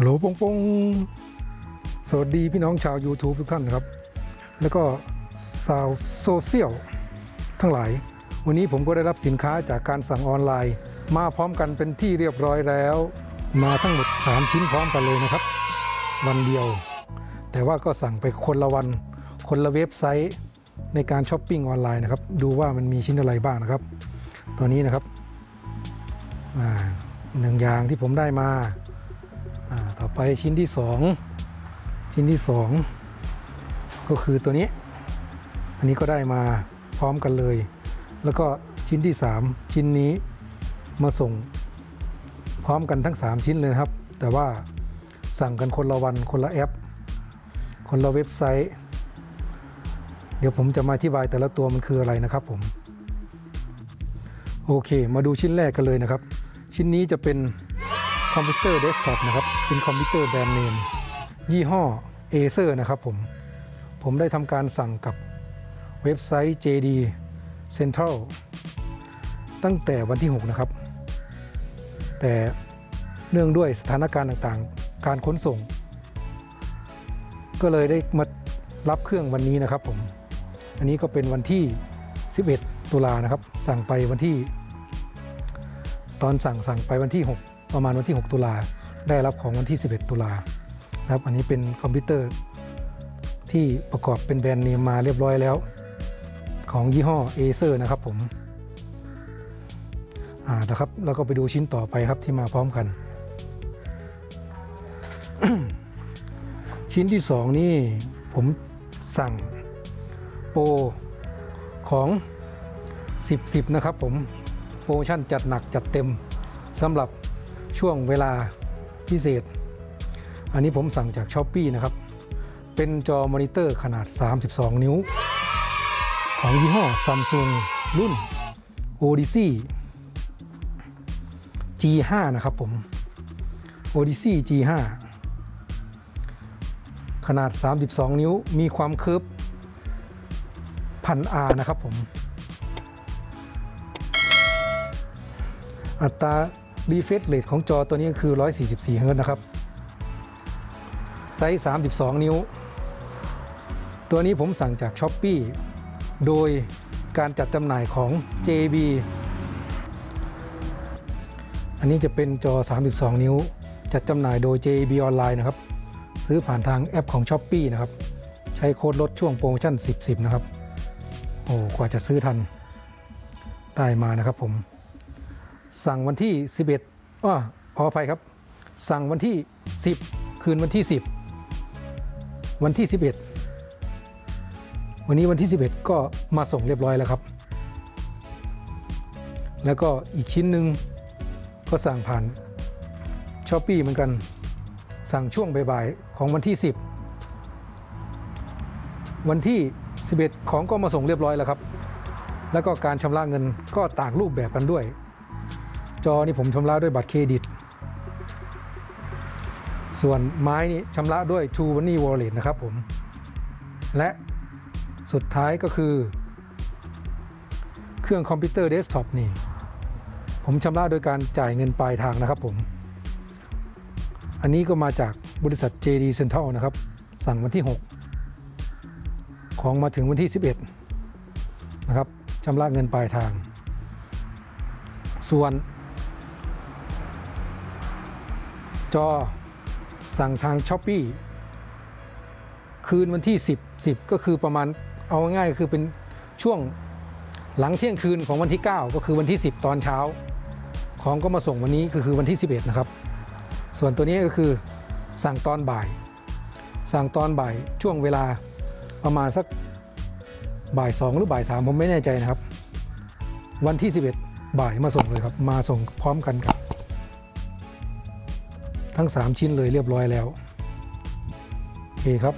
ฮัลโหลปงปงสวัสดีพี่น้องชาว YouTube ทุกท่านครับ แล้วก็ชาวโซเชียลทั้งหลาย วันนี้ผมก็ได้รับสินค้าจากการสั่งออนไลน์ มาพร้อมกันเป็นที่เรียบร้อยแล้ว มาทั้งหมด 3 ชิ้นพร้อมกันเลยนะครับ วันเดียว แต่ว่าก็สั่งไปคนละวัน คนละเว็บไซต์ในการช้อปปิ้งออนไลน์นะครับ ดูว่ามันมีชิ้นอะไรบ้างนะครับ ตอนนี้นะครับหนึ่งอย่างที่ผมได้มา ต่อไปชิ้นที่ 2 ชิ้นที่ 2 ก็คือตัวนี้ อันนี้ก็ได้มาพร้อมกันเลย แล้วก็ชิ้นที่ 3 ชิ้นนี้มาส่งพร้อมกันทั้ง 3 ชิ้นเลยครับ แต่ว่าสั่งกันคนละวันคนละแอป คนละเว็บไซต์ เดี๋ยวผมจะมาอธิบายแต่ละตัวมันคืออะไรนะครับผม โอเค มาดูชิ้นแรกกันเลยนะครับ ชิ้นนี้จะเป็น อมพิวเตอร์เดสก์ท็อปนะครับ เป็นคอมพิวเตอร์แบรนด์เนม ยี่ห้อ Acer นะครับผม ผมได้ทำการสั่งกับเว็บไซต์ JD Central ตั้งแต่วันที่ 6 นะครับ แต่เนื่องด้วยสถานการณ์ต่างๆ การขนส่ง ก็เลยได้มารับเครื่องวันนี้นะครับผม อันนี้ก็เป็นวันที่ 11 ตุลานะครับ สั่งไปวันที่ ตอนสั่งสั่งไปวันที่ 6 ประมาณวันที่ 6 ตุลาได้รับของวันที่ 11 ตุลานะครับอันนี้เป็นคอมพิวเตอร์ที่ประกอบเป็นแบรนด์เนมมาเรียบร้อยแล้ว ของยี่ห้อ Acer นะครับผมอ่านะครับแล้วก็ไปดูชิ้นต่อไปครับที่มาพร้อมกัน ชิ้นที่ 2 นี่ผมสั่งโปรของ 10 10 นะครับผมโปรโมชั่นจัดหนักจัดเต็มสำหรับ ช่วงเวลาพิเศษ อันนี้ผมสั่งจาก s h อ p e e นะครับ เป็นจอมอนิเตอร์ขนาด 32 นิ้ว ของยี่ห้อ Samsung รุ่น Odyssey G5 นะครับผม Odyssey G5 ขนาด 32 นิ้ว มีความเคิร์ฟพันอานะครับผม อัตรา refresh rate ของจอตัวนี้คือ 144 เฮิรต์นะครับ ไซส์ 32 นิ้ว ตัวนี้ผมสั่งจาก s h อ p e e โดยการจัดจำหน่ายของ JB อันนี้จะเป็นจอ 32 นิ้ว จัดจำหน่ายโดย JB ออนไลน์นะครับ ซื้อผ่านทางแอปของ s h อ p e e นะครับ ใช้โค้ดลดช่วงโปรโมชั่น 10 10 นะครับ โอ้ กว่าจะซื้อทัน ได้มานะครับผม สั่งวันที่ 11อ้อขออภัยครับ สั่งวันที่ 10 คืนวันที่ 10 วันที่ 11 วันนี้วันที่ 11 ก็มาส่งเรียบร้อยแล้วครับ แล้วก็อีกชิ้นหนึ่งก็สั่งผ่านช้อปปีเหมือนกัน สั่งช่วงบ่ายๆของวันที่ 10 วันที่ 11 ของก็มาส่งเรียบร้อยแล้วครับ แล้วก็การชำระเงินก็ต่างรูปแบบกันด้วย จอนี่ผมชำระด้วยบัตรเครดิต ส่วนไม้นี่ชำระด้วย True Money Wallet นะครับผม และสุดท้ายก็คือ เครื่องคอมพิวเตอร์เดสก์ท็อปนี่ ผมชำระโดยการจ่ายเงินปลายทางนะครับผม อันนี้ก็มาจากบริษัท JD Central นะครับ สั่งวันที่ 6 ของมาถึงวันที่ 11 นะครับชำระเงินปลายทาง ส่วน จอสั่งทาง s h อ p e e คืนวันที่ 10 10 ก็คือประมาณเอาง่ายๆคือเป็นช่วงหลังเที่ยงคืนของวันที่ 9 ก็คือวันที่ 10 ตอนเช้า ของก็มาส่งวันนี้ก็คือวันที่ 11 นะครับ ส่วนตัวนี้ก็คือสั่งตอนบ่าย สั่งตอนบ่ายช่วงเวลาประมาณสักบ่าย2หรือบ่าย3ผมไม่แน่ใจนะครับ วันที่ 11 บ่ายมาส่งเลยครับ มาส่งพร้อมกันครับ ทั้ง 3 ชิ้นเลยเรียบร้อยแล้วโอเคครับ